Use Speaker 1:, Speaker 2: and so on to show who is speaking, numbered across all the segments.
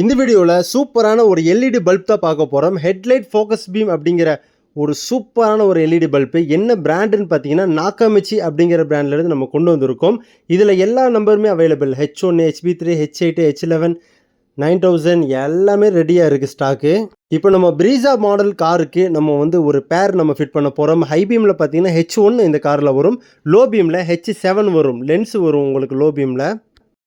Speaker 1: இந்த வீடியோவில் சூப்பரான ஒரு எல்இடி பல்ப் தான் பார்க்க போகிறோம் ஹெட்லைட் ஃபோக்கஸ் பீம் அப்படிங்கிற ஒரு சூப்பரான ஒரு எல்இடி பல்பு என்ன பிராண்டுன்னு பார்த்தீங்கன்னா நாக்காமிச்சி அப்படிங்கிற பிராண்ட்லேருந்து நம்ம கொண்டு வந்திருக்கோம். இதில் எல்லா நம்பருமே available H one HP three H eight H eleven nine thousand எல்லாமே ரெடியாக இருக்குது ஸ்டாக்கு இப்போ நம்ம ப்ரீசா மாடல் காருக்கு நம்ம வந்து ஒரு பேர் நம்ம ஃபிட் பண்ண போகிறோம் ஹை பீமில் பார்த்தீங்கன்னா ஹெச் ஒன்று இந்த காரில் வரும். லோ பீமில் ஹெச் செவன் வரும். லென்ஸ் வரும் உங்களுக்கு லோ. பீமில்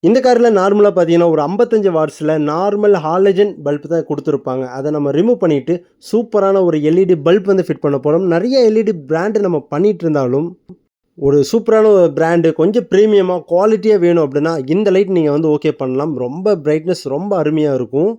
Speaker 1: இந்த காரில் நார்மலாக பார்த்தீங்கன்னா ஒரு ஐம்பத்தஞ்சு வாட்ஸில் நார்மல் ஹாலஜன் பல்ப் தான் கொடுத்துருப்பாங்க. அதை நம்ம ரிமூவ் பண்ணிவிட்டு சூப்பரான ஒரு எல்இடி பல்ப் வந்து ஃபிட் பண்ண போகிறோம் நிறைய எல்இடி பிராண்டு நம்ம பண்ணிகிட்டு இருந்தாலும் ஒரு சூப்பரான ஒரு பிராண்டு கொஞ்சம் ப்ரீமியமாக குவாலிட்டியாக வேணும் அப்படின்னா இந்த லைட் நீங்கள் வந்து ஓகே பண்ணலாம். ரொம்ப பிரைட்னஸ் ரொம்ப அருமையாக இருக்கும்.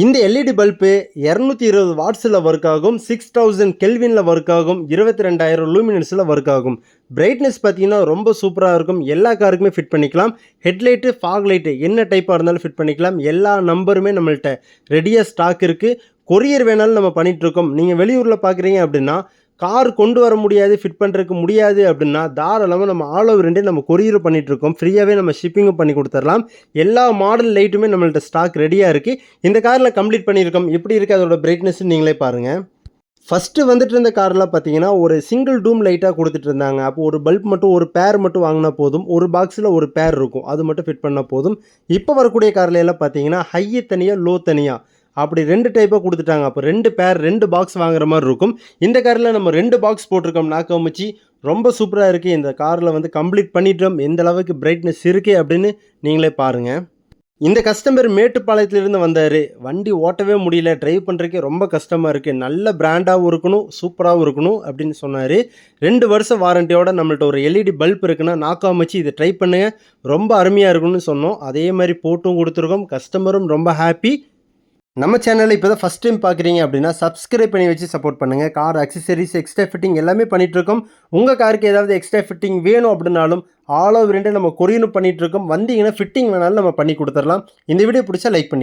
Speaker 1: இந்த எல்இடி பல்பு இரநூத்தி இருபது வாட்ஸில் ஒர்க் ஆகும் சிக்ஸ் தௌசண்ட் கெல்வினில் ஒர்க் ஆகும் இருபத்தி ரெண்டாயிரம் லூமினன்ஸில் ஒர்க் ஆகும். பிரைட்னஸ் பார்த்தீங்கன்னா ரொம்ப சூப்பராக இருக்கும். எல்லா காருக்குமே ஃபிட் பண்ணிக்கலாம். ஹெட்லைட்டு ஃபாக் லைட்டு என்ன டைப்பாக இருந்தாலும் ஃபிட் பண்ணிக்கலாம். எல்லா நம்பருமே நம்மள்ட்ட ரெடியாக ஸ்டாக் இருக்குது கொரியர் வேணாலும் நம்ம பண்ணிகிட்ருக்கோம் நீங்கள் வெளியூரில் பார்க்குறீங்க அப்படின்னா கார் கொண்டு வர முடியாது ஃபிட் பண்ணுறதுக்கு முடியாது அப்படின்னா தாராளமாக நம்ம ஆல் ஓவர் இண்டியா நம்ம கொரியர் பண்ணிகிட்ருக்கோம் இருக்கோம். ஃப்ரீயாகவே நம்ம ஷிப்பிங்கும் பண்ணி கொடுத்துடலாம். எல்லா மாடல் லைட்டுமே நம்மள்ட்ட ஸ்டாக் ரெடியாக இருக்குது இந்த காரில் கம்ப்ளீட் பண்ணியிருக்கோம். எப்படி இருக்குது அதோட பிரைட்னஸ் நீங்களே பாருங்கள் ஃபஸ்ட்டு வந்துட்டு இருந்த காரில் பார்த்தீங்கன்னா ஒரு சிங்கிள் டூம் லைட்டாக கொடுத்துட்டு இருந்தாங்க. அப்போ ஒரு பல்ப் மட்டும் ஒரு பேர் மட்டும் வாங்கினா போதும். ஒரு பாக்ஸில் ஒரு பேர் இருக்கும். அது மட்டும் ஃபிட் பண்ணால் போதும். இப்போ வரக்கூடிய காரில் எல்லாம் பார்த்தீங்கன்னா ஹையை தனியாக லோ தனியாக அப்படி ரெண்டு டைப்பாக கொடுத்துட்டாங்க. அப்போ ரெண்டு பேர் ரெண்டு பாக்ஸ் வாங்குற மாதிரி இருக்கும். இந்த காரில் நம்ம ரெண்டு பாக்ஸ் போட்டிருக்கோம் நாக்கமிச்சு ரொம்ப சூப்பராக இருக்குது இந்த காரில் வந்து கம்ப்ளீட் பண்ணிட்டோம். எந்த அளவுக்கு பிரைட்னஸ் இருக்குது அப்படின்னு நீங்களே பாருங்கள் இந்த கஸ்டமர் மேட்டுப்பாளையத்துலேருந்து வந்தார். வண்டி ஓட்டவே முடியல. ட்ரைவ் பண்ணுறதுக்கே ரொம்ப கஷ்டமாக இருக்குது நல்ல பிராண்டாகவும் இருக்கணும் சூப்பராகவும் இருக்கணும் அப்படின்னு சொன்னார். ரெண்டு வருஷம் வாரண்டியோட நம்மள்ட்ட ஒரு எல்இடி பல்ப் இருக்குன்னா நாக்காமச்சு இதை ட்ரை பண்ணுங்க. ரொம்ப அருமையாக இருக்கும்னு சொன்னோம். அதே மாதிரி போட்டும் கொடுத்துருக்கோம். கஸ்டமரும் ரொம்ப ஹாப்பி நம்ம சேனலில் இப்போ தான் ஃபஸ்ட் டைம் பார்க்குறீங்க அப்படின்னா சப்ஸ்கிரைப் பண்ணி வச்சு சப்போர்ட் பண்ணுங்கள் கார் அக்சசரிஸ் எக்ஸ்ட்ரா ஃபிட்டிங் எல்லாமே பண்ணிகிட்ருக்கோம் உங்கள் காருக்கு ஏதாவது எக்ஸ்ட்ரா ஃபிட்டிங் வேணும் அப்படின்னாலும் ஆல் ஓவர் நம்ம கொரியனும் பண்ணிகிட்ருக்கோம் வந்தீங்கன்னா ஃபிட்டிங் வேணாலும் நம்ம பண்ணி கொடுத்துடலாம். இந்த வீடியோ பிடிச்சா லைக் பண்ணி